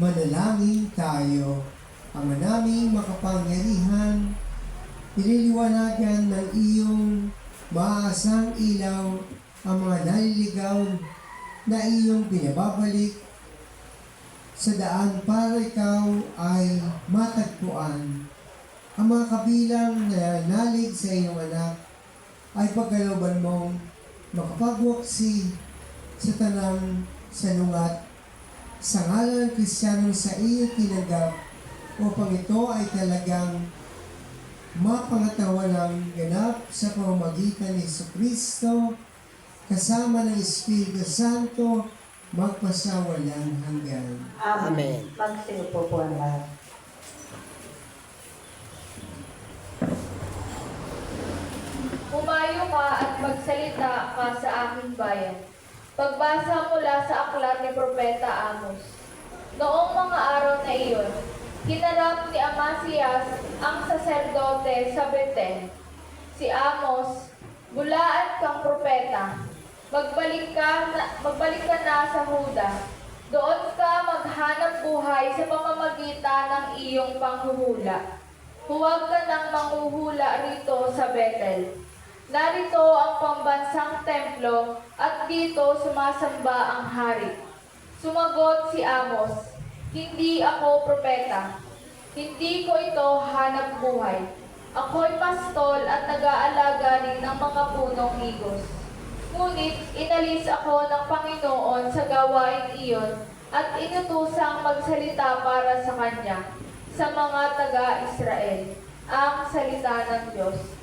Manalangin tayo. Ama naming makapangyarihan, piniliwanagan ng iyong maasang ilaw ang mga naliligaw na iyong pinababalik sa daan para ikaw ay matagpuan. Ang mga kabilang na nalig sa iyong anak ay pagkalooban mong makapagwaksi sa tanang sanungat sa ngalan ng Kristiyanong sa iyo tinanggap upang ito ay talagang mapangatawa ng ganap sa pamamagitan ni Yesu Kristo kasama ng Espiritu Santo magpasawalang hanggan. Amen. Magsiupo po ang lahat. Humayo ka at magsalita ka sa aking bayan. Pagbasa mula sa aklat ni Propeta Amos. Noong mga araw na iyon, hinarap ni Amasias ang saserdote sa Beten. Si Amos, bulaan kang propeta. Magbalik ka na, magbalik ka na sa Huda. Doon ka maghanap buhay sa pamamagitan ng iyong panghuhula. Huwag ka nang manghuhula rito sa Bethel. Narito ang pambansang templo at dito sumasamba ang hari. Sumagot si Amos, Hindi ako propeta. Hindi ko ito hanap buhay. Ako'y pastol at nag-aalaga rin ng mga punong higos. Ngunit inalis ako ng Panginoon sa gawain iyon at inutusang magsalita para sa Kanya sa mga taga-Israel, ang salita ng Diyos.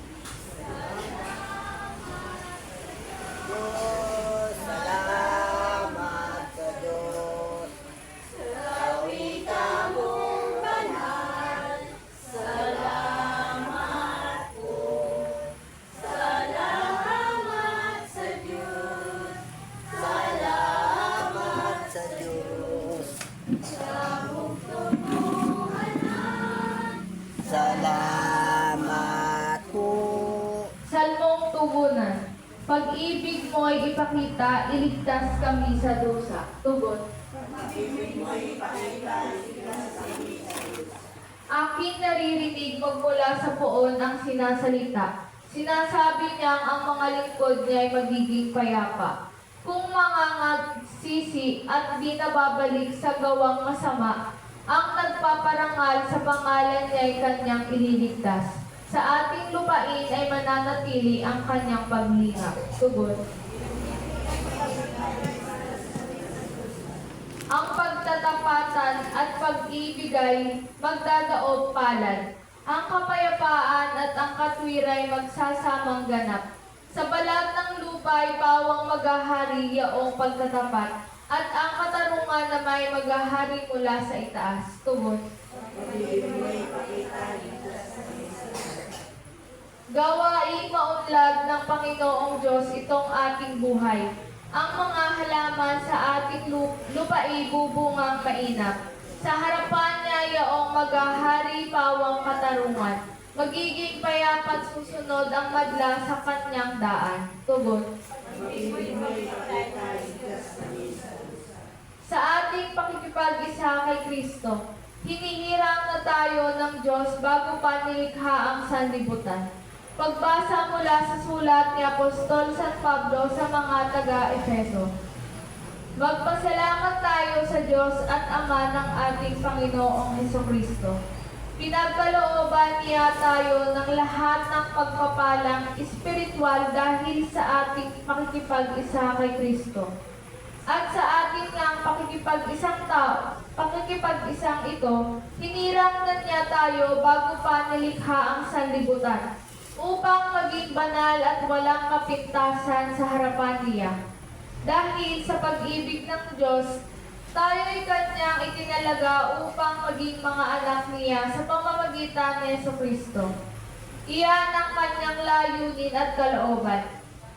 Salamat po. Salmong tugunan. Pag-ibig mo'y ipakita, iligtas kami sa dusa. Tugon. Aking naririnig magmula sa poon ang sinasalita. Sinasabi niyang ang mga lingkod niya ay magiging payapa. Kung mga nagsisi at di nababalik sa gawang masama, ang nagpaparangal sa pangalan niya ay kanyang ililigtas. Sa ating lupain ay mananatili ang kanyang paglingap. Tugon. Ang pagtatapatan at pag-ibigay magdadaog palad. Ang kapayapaan at ang katwiray magsasamang ganap. Sa balat ng lupa ay pawang maghahari yaong pagtatapat at ang katarungan na may maghahari mula sa itaas. Tugon. Gawaing maunlad ng Panginoong Diyos itong ating buhay. Ang mga halaman sa ating lu- lupain bubungang mainap. Sa harapan niya yaong maghahari pawang katarungan. Magiging payapat susunod ang madla sa kanyang daan. Tugon. Sa ating pakikipag-isa kay Kristo, hinihirang na tayo ng Diyos bago pa nilikha ang sanlibutan. Pagbasa mula sa sulat ni Apostol San Pablo sa mga taga-Efeso. Magpasalamat tayo sa Diyos at Ama ng ating Panginoong Heso Kristo. Pinagkalooban niya tayo ng lahat ng pagpapalang espiritual dahil sa ating pakikipag-isa kay Kristo. At sa ating ngang pakikipag-isang tao, pakikipag-isang ito, hinirang na niya tayo bago pa nilikha ang sanlibutan, upang maging banal at walang kapintasan sa harapan niya. Dahil sa pag-ibig ng Diyos, tayo'y kanyang itinalaga upang maging mga anak niya sa pamamagitan ni Yeso Kristo. Iyan ang kanyang layunin at kalooban.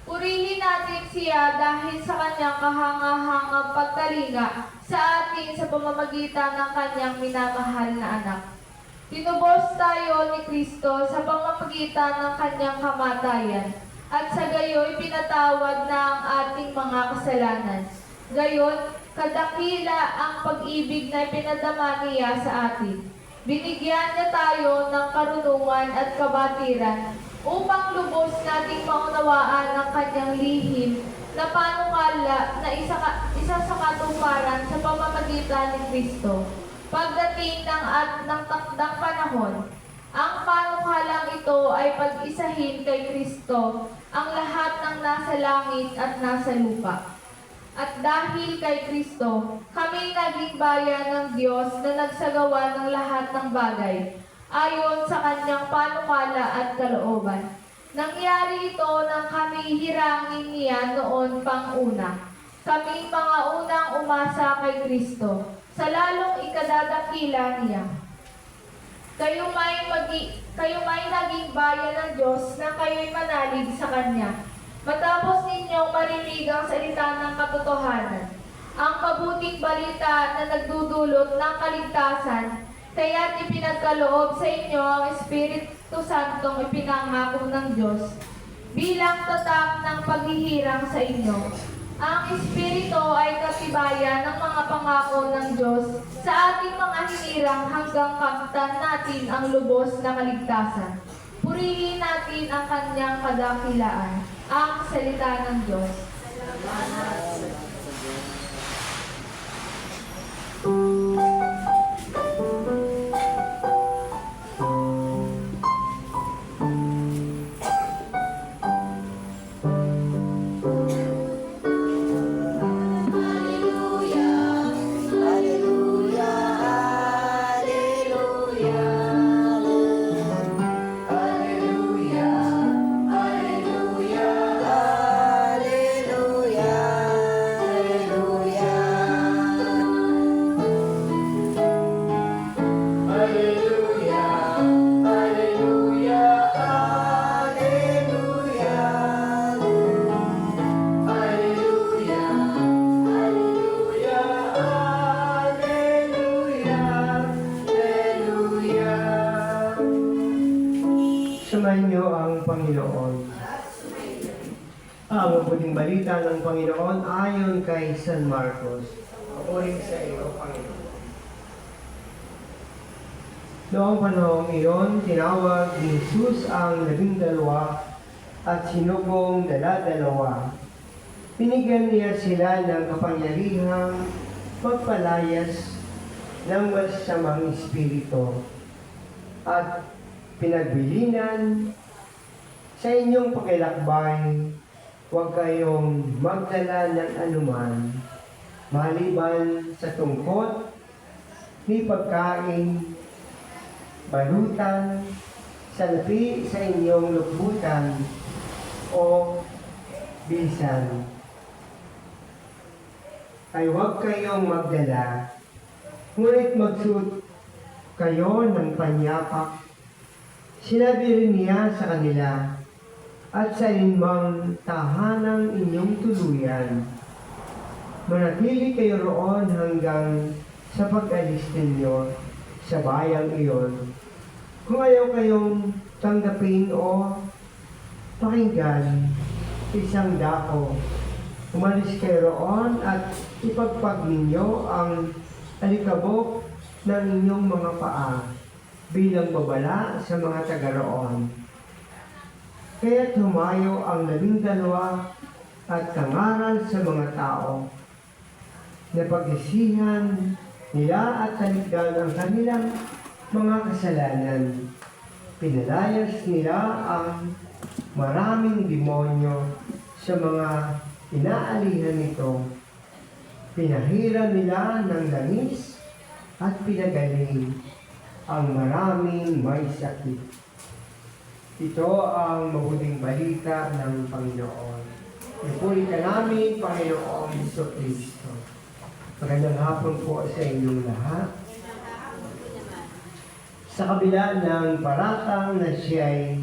Purihin natin siya dahil sa kanyang kahanga-hangang pagtalinga sa atin sa pamamagitan ng kanyang minamahal na anak. Tinubos tayo ni Kristo sa pamamagitan ng kanyang kamatayan at sa gayoy pinatawad na ang ating mga kasalanan. Gayon, kadakila ang pag-ibig na pinadama niya sa atin. Binigyan niya tayo ng karunungan at kabatiran upang lubos nating maunawaan ang kanyang lihim na panukala na isa, ka- isa sa katuparan sa pamamagitan ni Kristo. Pagdating ng at ng takdang panahon, ang panukalang ito ay pag-isahin kay Kristo ang lahat ng nasa langit at nasa lupa. At dahil kay Kristo, kami naging bayan ng Diyos na nagsagawa ng lahat ng bagay, ayon sa kanyang panukala at kalooban. Nangyari ito nang kami hirangin niya noon pang una. Kami mga unang umasa kay Kristo, sa lalong ikadadakila niya. Kayo may magi, kayo may naging bayan ng Diyos na kayo'y manalig sa Kanya. Matapos ninyong marinig ang salita ng katotohanan, ang mabuting balita na nagdudulot ng kaligtasan, kaya't ipinagkaloob sa inyo ang Espiritu Santong ipinangako ng Diyos bilang tatak ng paghihirang sa inyo. Ang Espiritu ay katibayan ng mga pangako ng Diyos sa ating mga hinirang hanggang kamtan natin ang lubos na kaligtasan. Purihin natin ang kanyang kadakilaan, ang salita ng Diyos. Hallelujah, balita ng Panginoon ayon kay San Marcos. According sa iyo, Panginoon. Noong panahong iyon, tinawag ni Jesus ang labing dalawa at sinubong dala-dalawa. Binigyan niya sila ng kapangyarihang magpalayas ng masamang espiritu at pinagbilinan sa inyong pakilakbay, huwag kayong magdala ng anuman maliban sa tungkot ni pagkain, balutan, salapi sa inyong lubutan o bisan. Ay huwag kayong magdala, ngunit magsuot kayo ng panyapak Sinabi rin niya sa kanila, at sa inmang tahanang inyong tuluyan, manatili kayo roon hanggang sa pag-alis ninyo sa bayang iyon. Kung ayaw kayong tanggapin o pakinggan, isang dako, umalis kayo roon at ipagpag ninyo ang alikabok ng inyong mga paa bilang babala sa mga taga roon. Kaya tumayo ang labing dalawa at kangaral sa mga tao na pag-isihan nila at talikdan ang kanilang mga kasalanan. Pinalayas nila ang maraming demonyo sa mga inaalihan nito. Pinahira nila ng langis at pinagaling ang maraming may sakit. Ito ang mabuting balita ng Panginoon. Ipuli ka namin, Panginoon Iso Kristo. Magandang hapon po sa inyong lahat. Sa kabila ng paratang na siya'y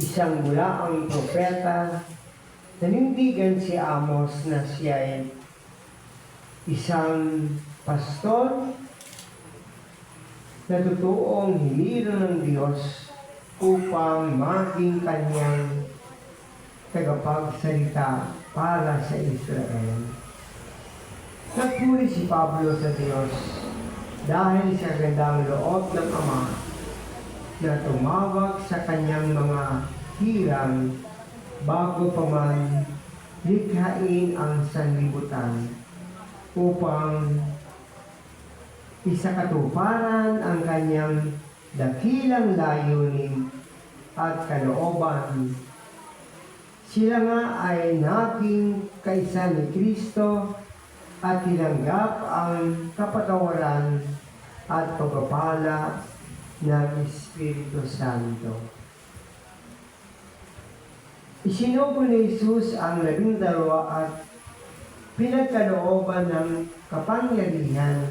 isang bulaang propeta, nanindigan si Amos na siya'y isang pastor na totoong hiniro ng Diyos upang maging kanyang tagapagsalita para sa Israel. Nagpuri si Pablo sa Diyos dahil sa gandang loob ng Ama na tumawag sa kanyang mga hirang bago pa man likhain ang sanlibutan upang isakatuparan ang kanyang dakilang layunin at kalooban. Sila nga ay naging kaisa ni Kristo at tinanggap ang kapatawaran at pagpapala ng Espiritu Santo. Isinubo ni Jesus ang labing dalawa at pinagkalooban ng kapangyarihan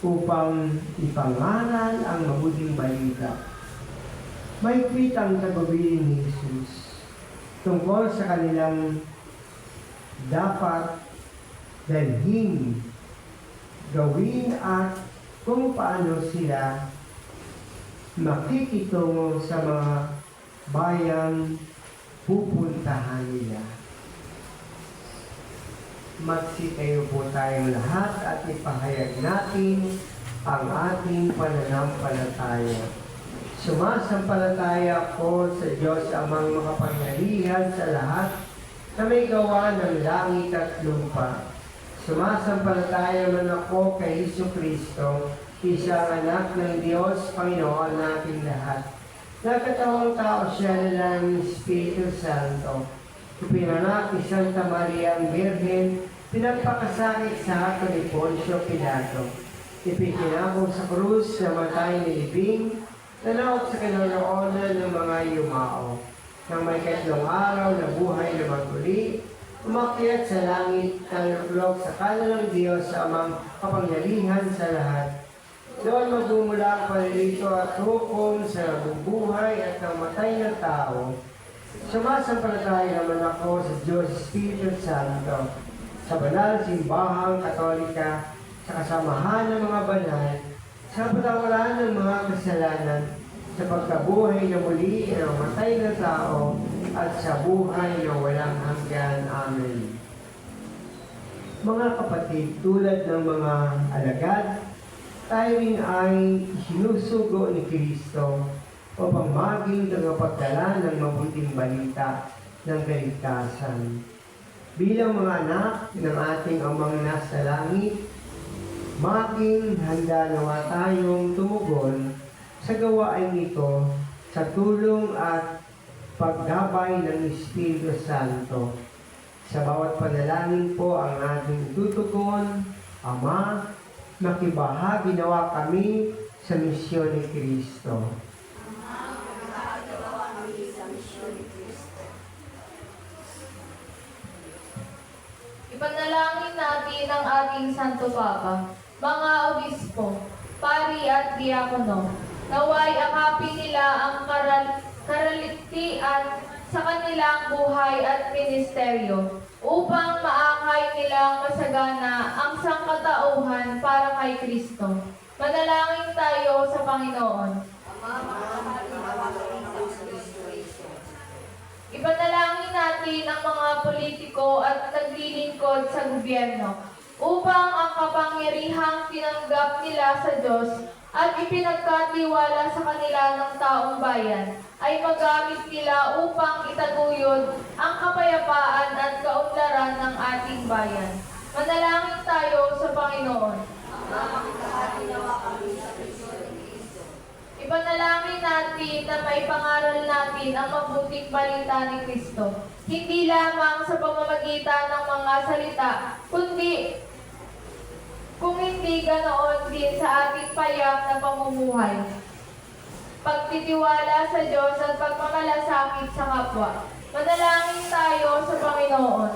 upang ipangaral ang mabuting balita. May ang tagubilin ni Jesus tungkol sa kanilang dapat dalhin, gawin at kung paano sila makikitungo sa mga bayang pupuntahan nila. Magsitayo po tayong lahat at ipahayag natin ang ating pananampalataya. Sumasampalataya ako sa Diyos amang makapangyarihan sa lahat na may gawa ng langit at lupa. Sumasampalataya man ako kay Hesus Kristo, isang anak ng Diyos, Panginoon nating lahat. Nagkatawang tao siya ng Espiritu Santo. Ipinanak ni Santa Maria ang Birhen, pinagpakasakit sa hato ni Poncio Pilato. Ipinkinabong sa krus na matay ni Libing, nanaog sa kinaroonan ng mga yumao. Nang may katlong araw na buhay na maguli, umakyat sa langit ng luklok sa kanan ng Diyos sa amang kapangyarihan sa lahat. Doon magmumula ang palilito at hukom sa bubuhay at namatay ng tao. Sumasampalataya naman ako sa Diyos Espiritu Santo, sa banal simbahang katolika, sa kasamahan ng mga banal, sa patawaran ng mga kasalanan, sa pagkabuhay na muli ng matay na tao, at sa buhay na walang hanggan. Amen. Mga kapatid, tulad ng mga alagad, tayo rin ay sinusugo ni Kristo upang maging tagapagdala ng mabuting balita ng kaligtasan. Bilang mga anak ng ating amang nasa langit, maging handa nawa tayong tumugon sa gawain ito sa tulong at paggabay ng Espiritu Santo. Sa bawat panalangin po ang ating tutugon, Ama, makibahagi nawa kami sa misyon ni Kristo. Ipanalangin natin ang ating Santo Papa, mga obispo, pari at diakono. Naway akapin nila ang karal karaligtian sa kanilang buhay at ministeryo upang maakay nilang masagana ang sangkatauhan para kay Kristo. Manalangin tayo sa Panginoon. Ipanalangin natin ang mga politiko at naglilingkod sa gobyerno upang ang kapangyarihang tinanggap nila sa Diyos at ipinagkatiwala sa kanila ng taong bayan ay magamit nila upang itaguyod ang kapayapaan at kaunlaran ng ating bayan. Manalangin tayo sa Panginoon. Ipanalangin natin na maipangaral natin ang mabuting balita ni Kristo. Hindi lamang sa pamamagitan ng mga salita, kundi kung hindi ganoon din sa ating payak na pamumuhay. Pagtitiwala sa Diyos at pagmamalasakit sa kapwa. Manalangin tayo sa Panginoon.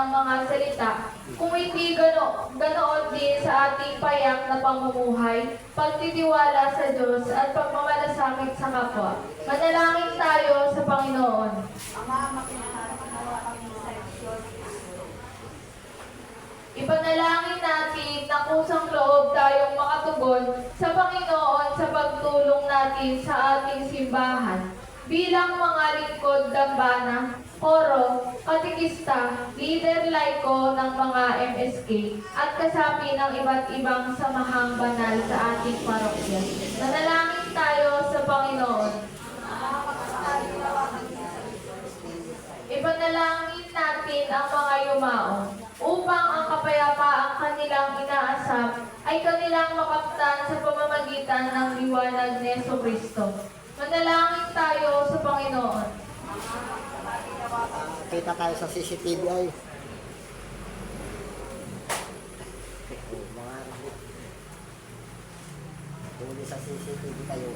Ng mga salita. Kung hindi gano, ganoon din sa ating payak na pamumuhay, pagtitiwala sa Diyos at pagmamalasakit sa kapwa. Manalangin tayo sa Panginoon. Ipanalangin natin na kusang loob tayong makatugon sa Panginoon sa pagtulong natin sa ating simbahan bilang mga lingkod dambana, koro, katikista, leader laiko ng mga MSK at kasapi ng iba't ibang samahang banal sa ating parokya. Manalangin tayo sa Panginoon. Ipanalangin natin ang mga yumao upang ang kapayapaang kanilang inaasap ay kanilang makamtan sa pamamagitan ng liwanag ni Yeso Kristo. Manalangin tayo sa Panginoon. Kita tayo sa CCTV ay. Oh, mga Huli sa CCTV kayo.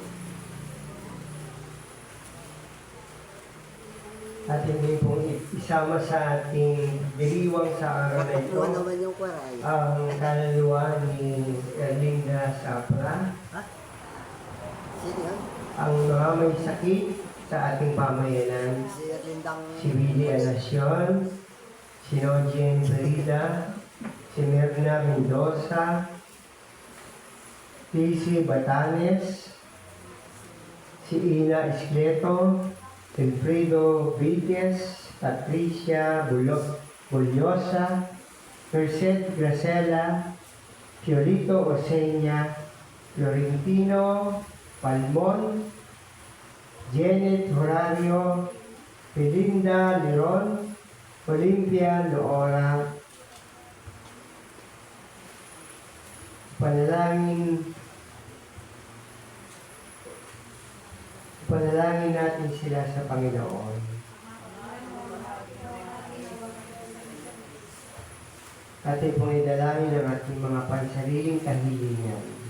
At hindi pong isama sa ating diriwang sa araw na ito Nakuha naman yung kwaray. ang kaluluwa ni Erlinda Sapra, Sino yan? ang mga may sakit sa ating pamayanan, Si Willie Anacion, si Nojin Brida, si Mirna Mendoza, Lizzie Batanes, si Ina Escleto, Wilfredo Vildes, Patricia Bulo- Bulyosa, Merced Gracela, Fiorito Osenya, Florentino Palmon, Janet Horario, Belinda Leron, Olympia Loora, panalangin panalangin natin sila sa Panginoon. Ating pong idalangin ang ating mga pansariling kahilingan.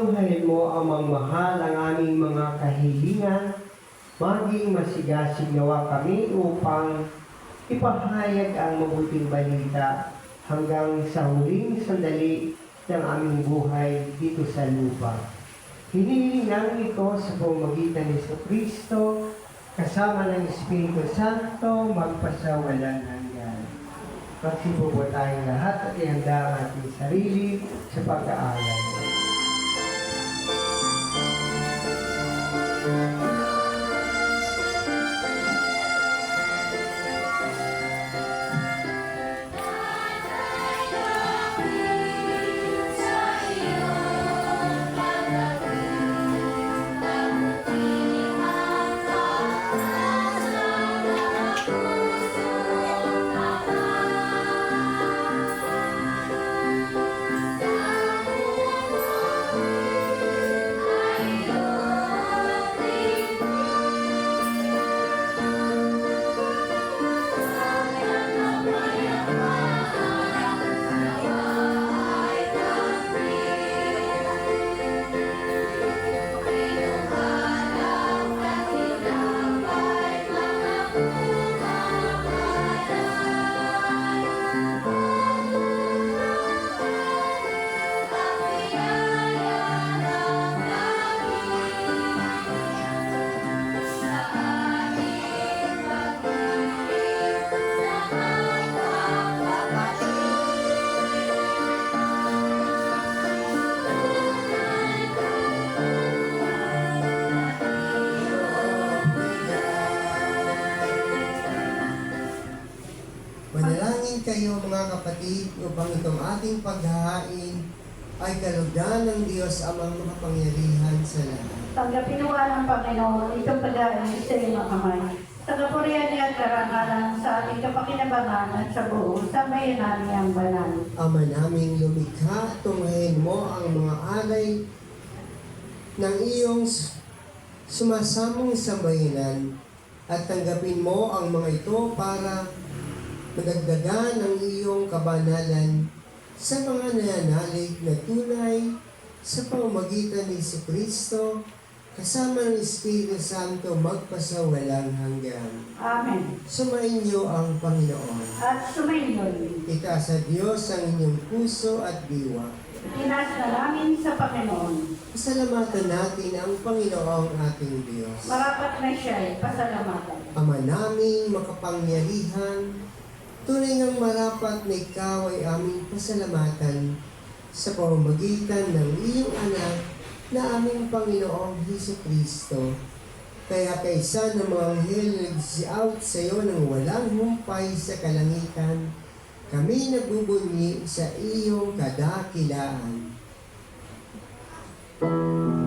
Tunghalin mo ang magmahal ang aming mga kahilingan, maging masigasig nawa kami upang ipahayag ang mabuting balita hanggang sa huling sandali ng aming buhay dito sa lupa. Hinihiling ito sa pamamagitan ni Kristo kasama ng Espiritu Santo magpasawalan hanggan. Magsipo po tayong lahat at ihanda ang ating sarili sa pag-aaral. Kayo mga kapatid upang itong ating paghahain ay kalugdan ng Diyos amang makapangyarihan sa lahat. Tanggapin mo ng Panginoon itong pag-aalis sa iyong kamay. Sa kapurihan niya at karangalan sa ating kapakinabangan at sa buong sambayanan niyang banal. Ama naming lumikha, tunghayin mo ang mga alay ng iyong sumasamong sambayanan at tanggapin mo ang mga ito para madagdagan ang iyong kabanalan sa mga nananalig na tunay sa pamamagitan ni Kristo kasama ng Espiritu Santo magpasawalang hanggan. Amen. Sumainyo ang Panginoon. At sumayon, Itaas sa Diyos ang inyong puso at diwa. tinas na namin sa Panginoon. Pasalamatan natin ang Panginoong ating Diyos. Marapat na siya'y pasalamatan. Ama naming makapangyarihan, tunay ngang marapat na ikaw ay aming pasalamatan sa pamamagitan ng iyong anak na aming Panginoong Heso Kristo. Kaya kaysa ng mga anghel na nag-out sa iyo ng walang humpay sa kalangitan, kami nagbubunyi sa iyong kadakilaan. Ipagbunyi